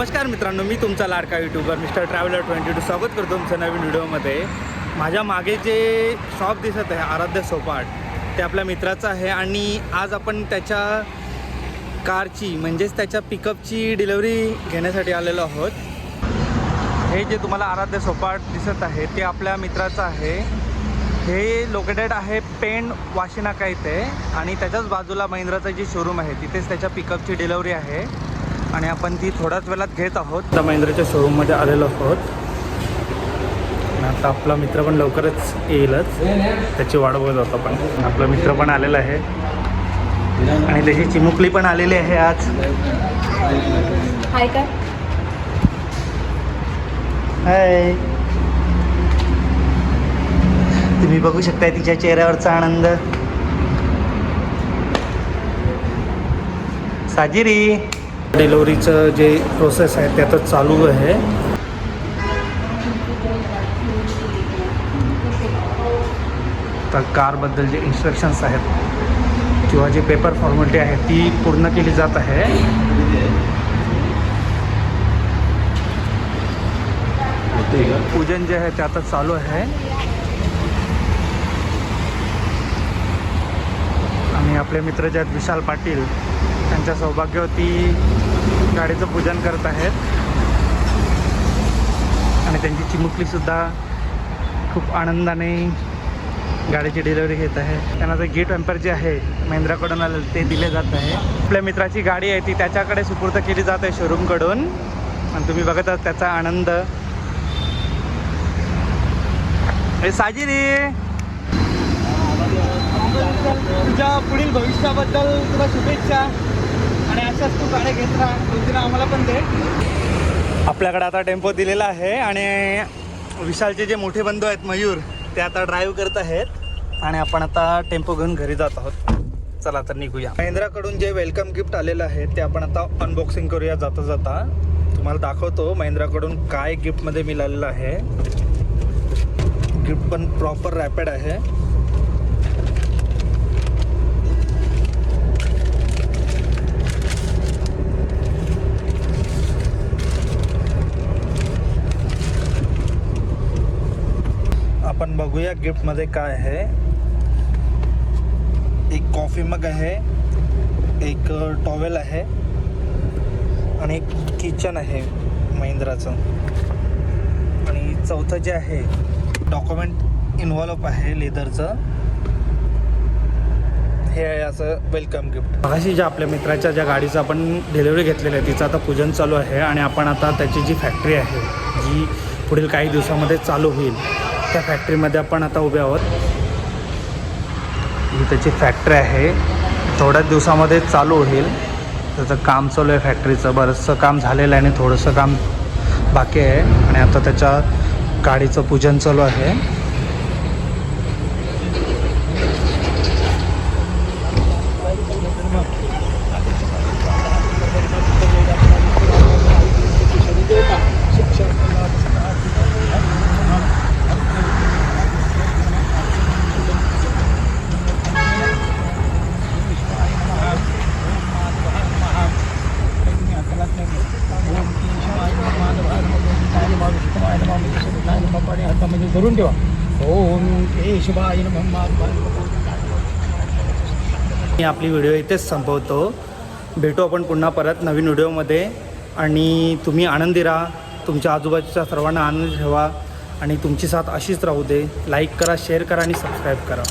नमस्कार मित्रांनो मी तुमचा लाडका YouTuber mister traveller twenty two स्वागत करतो तुमचं नवीन व्हिडिओमध्ये. माझ्या मागे जे शॉप दिसत आहे आराध्य सोपाट ते आपल्या मित्राचं आहे आणि आज आपण त्याच्या कारची म्हणजेच त्याच्या पिकअपची डिलेवरी घेण्यासाठी आलेलो आहोत. हे जे तुम्हाला आराध्य सोपाट दिसत आहे ते आपल्या मित्राचं आहे. हे लोकेटेड आहे पेन वाशिनाका इथे आणि त्याच्याच बाजूला महिंद्राचं जे शोरूम आहे तिथेच त्याच्या पिकअपची डिलेवरी आहे. आणि आपण ती थोड्याच वेळात घेत आहोत. आता महिंद्राच्या शोरूममध्ये आलेलो आहोत. आणि आता आपला मित्र पण लवकरच येईलच. त्याची वाट बघत होतो आपण. आपला मित्र पण आलेला आहे. आणि त्याची चिमुकली पण आलेली आहे आज. हाय काय हाय. तुम्ही बघू शकताय तिच्या चेहऱ्यावरचा आनंद. साजिरी. डिलिव्हरीचं जे प्रोसेस आहे ते चालू आहे. तर कारबद्दल जे इन्स्ट्रक्शन्स आहेत किंवा जे पेपर फॉर्मॅलिटी आहे ती पूर्ण केली जात आहे. पूजन जे आहे ते आता चालू आहे. आणि आपले मित्र जे आहेत विशाल पाटील त्यांच्या सौभाग्यवती गाडीचं पूजन करत आहेत. आणि त्यांची चिमुकलीसुद्धा खूप आनंदाने गाडीची डिलिव्हरी घेत आहे. त्यांना जे गेट एम्पर जे आहे महिंद्राकडून आलेलं ते दिले जात आहे. आपल्या मित्राची गाडी आहे ती त्याच्याकडे सुपूर्द केली जात आहे शोरूमकडून. आणि तुम्ही बघत आहात त्याचा आनंद. ए साजिरी तुझ्या पुढील भविष्याबद्दल तुला शुभेच्छा. अशाच तू गाड्या घेत राहा. आम्हाला पण दे. आपल्याकडे आता टेम्पो दिलेला आहे आणि विशालचे जे मोठे बंधू आहेत मयूर ते आता ड्राईव्ह करत आहेत आणि आपण आता टेम्पो घेऊन घरी जात आहोत. चला तर निघूया. महिंद्राकडून जे वेलकम गिफ्ट आलेलं आहे ते आपण आता अनबॉक्सिंग करूया जाता जाता. तुम्हाला दाखवतो महिंद्राकडून काय गिफ्टमध्ये मिळालेलं आहे. गिफ्ट पण प्रॉपर रॅपिड आहे. आपण बघूया गिफ्टमध्ये काय आहे. एक कॉफी मग आहे. एक टॉवेल आहे. आणि एक किचन आहे महिंद्राचं. आणि चौथं जे आहे डॉक्युमेंट इन्व्हॉल्व आहे लेदरचं. हे आहे असं वेलकम गिफ्ट. मगाशी ज्या आपल्या मित्राच्या ज्या गाडीचं आपण डिलिव्हरी घेतलेली आहे तिचं आता पूजन चालू आहे आणि आपण आता त्याची जी फॅक्टरी आहे जी पुढील काही दिवसामध्ये चालू होईल त्या फॅक्टरीमध्ये आपण आता उभे आहोत. ही त्याची फॅक्टरी आहे. थोड्याच दिवसामध्ये चालू होईल. त्याचं काम चालू आहे फॅक्टरीचं बरंचसं काम झालेलं आहे आणि थोडंसं काम बाकी आहे. आणि आता त्याच्या गाडीचं पूजन चालू आहे. धरून ठेवा. ओम केशवाय नमः मी आपली व्हिडिओ इथेच संपवतो. भेटू आपण पुन्हा परत नवीन व्हिडिओमध्ये. आणि तुम्ही आनंदी राहा. तुमच्या आजूबाजूच्या सर्वांना आनंद ठेवा. आणि तुमची साथ अशीच राहू दे. लाईक करा शेअर करा आणि सबस्क्राईब करा.